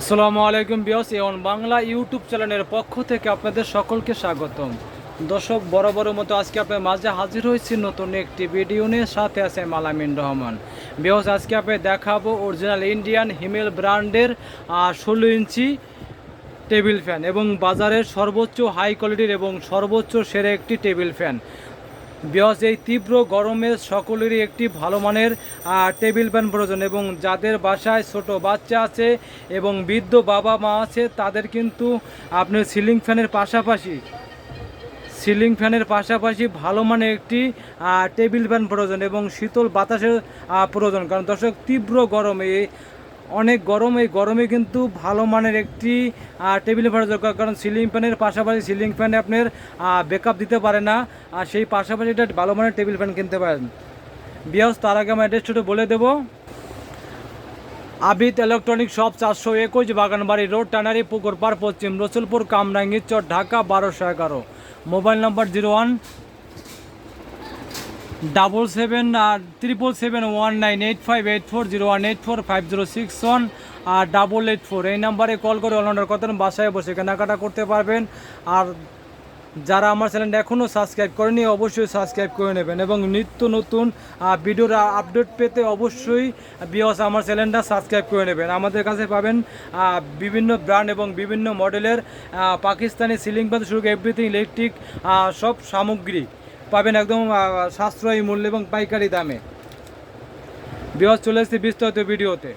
আসসালামু আলাইকুম বিয়স এওন বাংলা ইউটিউব চ্যানেলের পক্ষ থেকে আপনাদের সকলকে স্বাগতম। দর্শক বড় বড় মতো আজকে আপনার মাঝে হাজির হয়েছি নতুন একটি ভিডিও নিয়ে, সাথে আছে মালামিন রহমান। বিয়স আজকে আপনাকে দেখাবো অরিজিনাল ইন্ডিয়ান হিমেল ব্র্যান্ডের ষোলো ইঞ্চি টেবিল ফ্যান এবং বাজারের সর্বোচ্চ হাই কোয়ালিটির এবং সর্বোচ্চ সেরা একটি টেবিল ফ্যান। বিয়স এই তীব্র গরমে সকলেরই একটি ভালো মানের টেবিল ফ্যান প্রয়োজন এবং যাদের বাসায় ছোট বাচ্চা আছে এবং বৃদ্ধ বাবা মা আছে, তাদের কিন্তু আপনার সিলিং ফ্যানের পাশাপাশি, সিলিং ফ্যানের পাশাপাশি ভালো মানের একটি টেবিল ফ্যান প্রয়োজন এবং শীতল বাতাসের প্রয়োজন। কারণ দর্শক, তীব্র গরমে অনেক গরম, এই গরমে কিন্তু ভালো মানের একটি টেবিল ফ্যানের দরকার। কারণ সিলিং ফ্যানের পাশাপাশি সিলিং ফ্যানে আপনার ব্যাকআপ দিতে পারে না। আর সেই পাশাপাশি একটা ভালো মানের টেবিল ফ্যান কিনতে পারেন। বিয়াস তার আগে আমার অ্যাড্রেসটা বলে দেবো। আবিদ ইলেকট্রনিক শপ চারশো একুশ বাগানবাড়ি রোড টানারি পুকুর পার পশ্চিম রসুলপুর কামরাঙ্গি চর ঢাকা, বারোশো এগারো। Mobile number zero one double seven আর triple seven one nine eight five eight four zero one eight four five zero six one আর ডাবল এইট ফোর এই নাম্বারে কল করে অলরাউন্ডার কত বাসায় বসে কেনাকাটা করতে পারবেন। আর যারা আমার চ্যানেলটা এখনও সাবস্ক্রাইব করেনি, অবশ্যই সাবস্ক্রাইব করে নেবেন এবং নিত্য নতুন ভিডিওর আপডেট পেতে অবশ্যই বিয়স আমার চ্যানেলটা সাবস্ক্রাইব করে নেবেন। আমাদের কাছে পাবেন বিভিন্ন ব্র্যান্ড এবং বিভিন্ন মডেলের পাকিস্তানি সিলিং ফ্যান শুরু এভরিথিং ইলেকট্রিক সব সামগ্রী। পাবেন একদম সাশ্রয়ী মূল্য এবং পাইকারি দামে। বিয়স চলে এসেছি বিস্তারিত ভিডিওতে।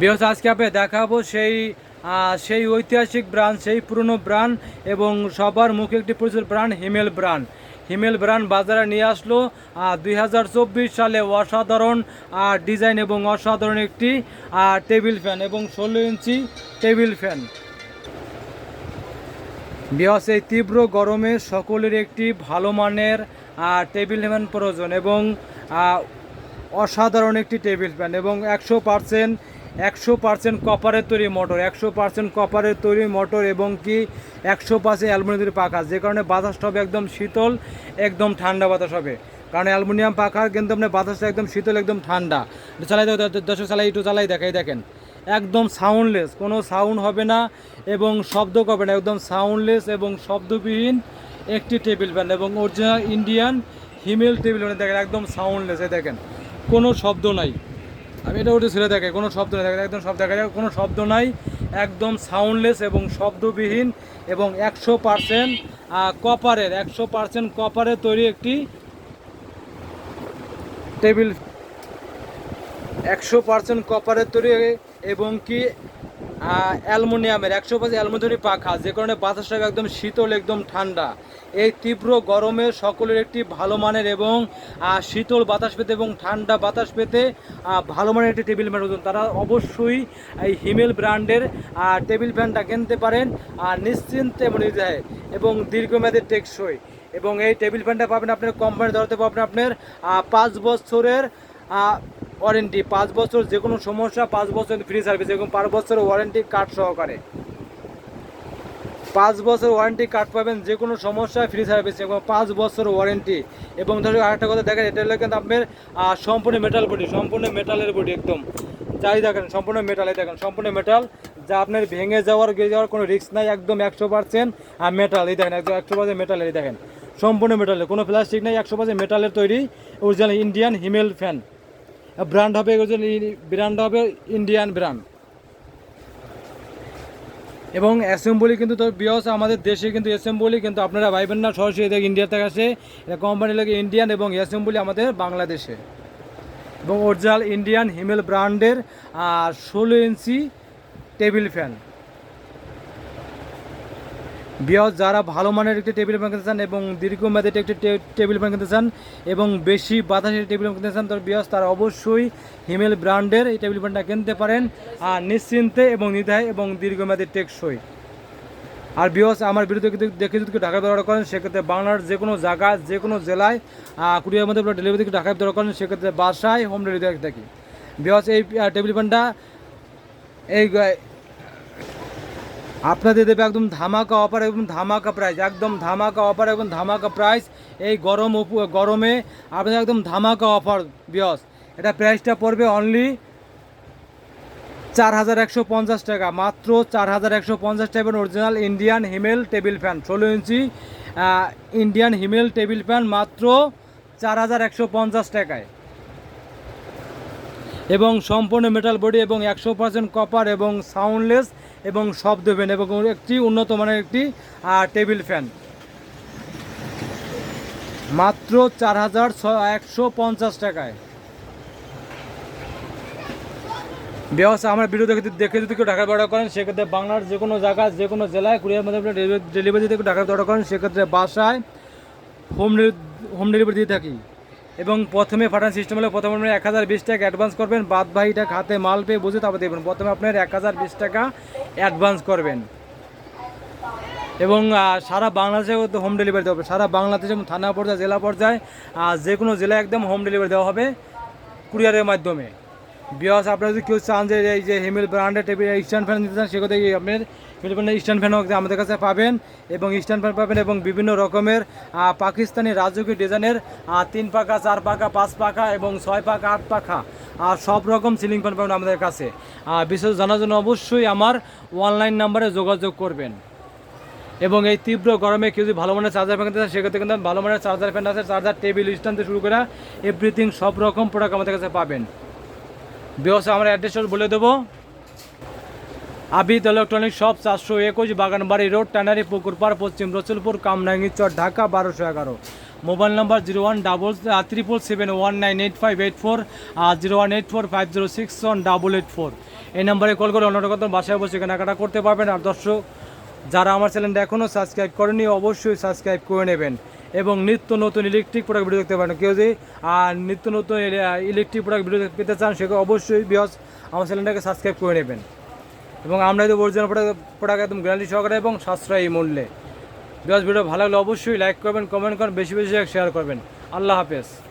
বিহস আজকে আপনি দেখাবো সেই সেই ঐতিহাসিক ব্র্যান্ড সেই পুরনো ব্র্যান্ড এবং সবার মুখে একটি প্রচুর brand Himel brand Himel brand বাজারে নিয়ে আসলো দুই হাজার চব্বিশ সালে অসাধারণ ডিজাইন এবং অসাধারণ একটি টেবিল ফ্যান এবং ষোলো ইঞ্চি টেবিল ফ্যান বিহস এই তীব্র গরমে সকলের একটি ভালো মানের টেবিল ফ্যান প্রয়োজন এবং অসাধারণ একটি টেবিল ফ্যান এবং একশো পার্সেন্ট একশো পার্সেন্ট কপারের তৈরি মোটর একশো পার্সেন্ট কপারের তৈরি মোটর এবং কি একশো পার্সেন্ট অ্যালুমিনিয়াম তৈরি পাখা। যে কারণে বাতাসটা হবে একদম শীতল, একদম ঠান্ডা বাতাস হবে। কারণ অ্যালুমিনিয়াম পাখার কিন্তু আপনার বাতাসটা একদম শীতল, একদম ঠান্ডা। চালাই দাও দ- দর্শক, চালাই, একটু চালাই, দেখাই, দেখেন। একদম সাউন্ডলেস কোনো সাউন্ড হবে না এবং শব্দ করবে না, একদম সাউন্ডলেস এবং শব্দবিহীন একটি টেবিল ফ্যান এবং original Indian Himel table fan দেখেন একদম সাউন্ডলেস এ দেখেন, কোনো শব্দ নাই। আমি এটা ওটা ছেড়ে দেখে কোনো শব্দ নেই একদম শব্দ দেখা যায়, কোনো শব্দ নাই, একদম সাউন্ডলেস এবং শব্দবিহীন এবং একশো পার্সেন্ট কপারের একশো পার্সেন্ট কপারের তৈরি একটি টেবিল একশো পার্সেন্ট কপারের তৈরি এবং কি অ্যালুমিনিয়ামের, একশো পার্সেন্ট অ্যালুমিনিয়াম পাখা, যে কারণে বাতাসটা একদম শীতল, একদম ঠান্ডা এই তীব্র গরমে সকলের একটি ভালো মানের এবং শীতল বাতাস পেতে এবং ঠান্ডা বাতাস পেতে ভালো মানের একটি টেবিল ফ্যান প্রয়োজন। তারা অবশ্যই এই হিমেল ব্র্যান্ডের টেবিল ফ্যানটা কিনতে পারেন আর নিশ্চিন্তে এবং নির্ধায় এবং দীর্ঘমেয়াদী টেকসই এবং এই টেবিল ফ্যানটা পাবেন আপনার কোম্পানি ধরতে পাবেন আপনার পাঁচ বছরের ওয়ারেন্টি, পাঁচ বছর যে কোনো সমস্যা, পাঁচ বছর ফ্রি সার্ভিস এবং পাঁচ বছর ওয়ারেন্টি কার্ড সহকারে। পাঁচ বছর ওয়ারেন্টি কার্ড পাবেন যে কোনো সমস্যায় ফ্রি সার্ভিস এবং পাঁচ বছর ওয়ারেন্টি। এবং ধরো আরেকটা কথা দেখেন এটা হলো কিন্তু আপনার সম্পূর্ণ মেটাল বডি সম্পূর্ণ মেটালের বডি একদম। যাই দেখেন, সম্পূর্ণ মেটালে দেখেন, সম্পূর্ণ মেটাল যা আপনার ভেঙে যাওয়ার, গিয়ে যাওয়ার কোনো রিস্ক নাই, একদম একশো পার্সেন্ট আর মেটাল এই দেখেন, একদম একশো পার্সেন্ট মেটালের এই দেখেন। সম্পূর্ণ মেটালের কোনো প্লাস্টিক নাই, একশো পার্সেন্ট মেটালের তৈরি original Indian Himel fan brand হবে ব্র্যান্ড হবে ইন্ডিয়ান ব্র্যান্ড এবং অ্যাসেম্বলি কিন্তু তো বিয়স আমাদের দেশে কিন্তু অ্যাসেম্বলি কিন্তু আপনারা ভাইবেন না, সরাসরি দেখ ইন্ডিয়া থেকে আসে। এটা কোম্পানি লাগে ইন্ডিয়ান এবং অ্যাসেম্বলি আমাদের বাংলাদেশে। এবং অরিজিনাল ইন্ডিয়ান হিমেল ব্র্যান্ডের আর ষোলো ইঞ্চি টেবিল ফ্যান বিয়স যারা ভালো মানের একটি টেবিল ফ্যান কিনতে চান এবং দীর্ঘমেয়াদী একটি টে- টেবিল ফ্যান কিনতে চান এবং বেশি বাতাসের টেবিল ফ্যান কিনতে চান তার বিয়স তারা অবশ্যই হিমেল ব্র্যান্ডের এই টেবিল ফ্যানটা কিনতে পারেন আর নিশ্চিন্তে এবং নিধায় এবং দীর্ঘমেয়াদী টেকসই। আর বিয়স আমার বিরুদ্ধে কিন্তু দেখে যদি কেউ ঢাকা দরকার করেন, সেক্ষেত্রে বাংলার যে কোনো জায়গায় যে কোনো জেলায় কুড়িয়ার মধ্যে ডেলিভারি ঢাকায় দরকার করেন, সেক্ষেত্রে বাসায় হোম ডেলিভারি থাকি। বিয়স এই টেবিল ফ্যানটা এই আপনাদের দেবে একদম ধামাকা অফার এবং ধামাকা প্রাইস একদম ধামাকা অফার এবং ধামাকা প্রাইস এই গরম গরমে আপনাদের একদম ধামাকা অফার বিয়স। এটা প্রাইসটা পড়বে অনলি চার হাজার একশো পঞ্চাশ টাকা। মাত্র চার হাজার একশো পঞ্চাশ টাকার original Indian Himel table fan ষোলো ইঞ্চি ইন্ডিয়ান হিমেল টেবিল ফ্যান মাত্র চার হাজার একশো পঞ্চাশ টাকায়। এবং সম্পূর্ণ মেটাল বডি এবং একশো পার্সেন্ট কপার এবং সাউন্ডলেস এবং শব্দ ফ্যান এবং একটি উন্নত মানের একটি টেবিল ফ্যান। মাত্র চার হাজার একশো পঞ্চাশ টাকায়। ব্যবস্থা আমার ভিডিও দেখে দেখে যদি কেউ ঢাকায় অর্ডার করেন, সেক্ষেত্রে বাংলার যে কোনো জায়গায় যে কোনো জেলায় কুরিয়ার মাধ্যমে ডেলিভারি থেকে ঢাকায় অর্ডার করেন, সেক্ষেত্রে বাসায় হোম হোম ডেলিভারি দিয়ে থাকি। এবং প্রথমে পাঠান সিস্টেম হলে প্রথমে আপনি এক হাজার বিশ টাকা অ্যাডভান্স করবেন, বাদ বাকিটা হাতে মাল পেয়ে বুঝে তারপর দেবেন প্রথমে আপনার এক হাজার বিশ টাকা অ্যাডভান্স করবেন। এবং সারা বাংলাদেশে হোম ডেলিভারি দেওয়া হবে। সারা বাংলাদেশে থানা পর্যায়ে, জেলা পর্যায়ে যে কোনো জেলায় একদম হোম ডেলিভারি দেওয়া হবে কুরিয়ারের মাধ্যমে। বিকজ আপনারা যদি কেউ চান যে এই যে হিমেল ব্র্যান্ডের টেবিল স্ট্যান্ড ফ্যান নিতে চান সেক্ষেত্রে আপনার ব্র্যান্ডের স্ট্যান্ড ফ্যানও আমাদের কাছে পাবেন এবং স্ট্যান্ড ফ্যান পাবেন এবং বিভিন্ন রকমের পাকিস্তানি রাজকীয় ডিজাইনের তিন পাকা চার পাকা পাঁচ পাখা এবং ছয় পাকা আট পাখা, আর সব রকম সিলিং ফ্যান পাবেন আমাদের কাছে। বিশেষ জানার জন্য অবশ্যই আমার অনলাইন নাম্বারে যোগাযোগ করবেন। এবং এই তীব্র গরমে কেউ যদি ভালো মানের চার্জার ফ্যান চান সেক্ষেত্রে কিন্তু ভালো মানের চার্জার ফ্যান আছে চার্জার টেবিল স্ট্যান্ড থেকে শুরু করে এভরিথিং সব রকম প্রোডাক্ট আমাদের কাছে পাবেন। ব্যবস্থা আমরা অ্যাড্রেস বলে দেবো। আবিদ ইলেকট্রনিক শপ চারশো একুশ বাগানবাড়ি রোড ট্যানারি পুকুরপাড় পশ্চিম রসুলপুর, কামরাঙ্গি চর, ঢাকা বারোশো এগারো। Mobile number zero one double triple seven one nine eight five eight four আর zero one eight four five zero six one double eight four এই নাম্বারে কল করে অন্য কথা বাসায় বসে কেনাকাটা করতে পারবেন। আর দর্শক, যারা আমার চ্যানেলটা এখনও সাবস্ক্রাইব করেনি অবশ্যই সাবস্ক্রাইব করে নেবেন। এবং নিত্য নতুন ইলেকট্রিক প্রোডাক্ট ভিডিও দেখতে পারেন। কেউ যদি আর নিত্য নতুন ইলেকট্রিক প্রোডাক্ট ভিডিও পেতে চান সেগুলো অবশ্যই বিহস আমার চ্যানেলটাকে সাবস্ক্রাইব করে নেবেন। এবং আমরা তো অরিজিনাল প্রোডাক্ট প্রোডাক্ট একদম গ্যারান্টি সহকারে এবং সাশ্রয়ী মূল্যে। বিকজ ভিডিও ভালো লাগলে অবশ্যই লাইক করবেন কমেন্ট করবেন, বেশি বেশি শেয়ার করবেন। আল্লাহ হাফেজ।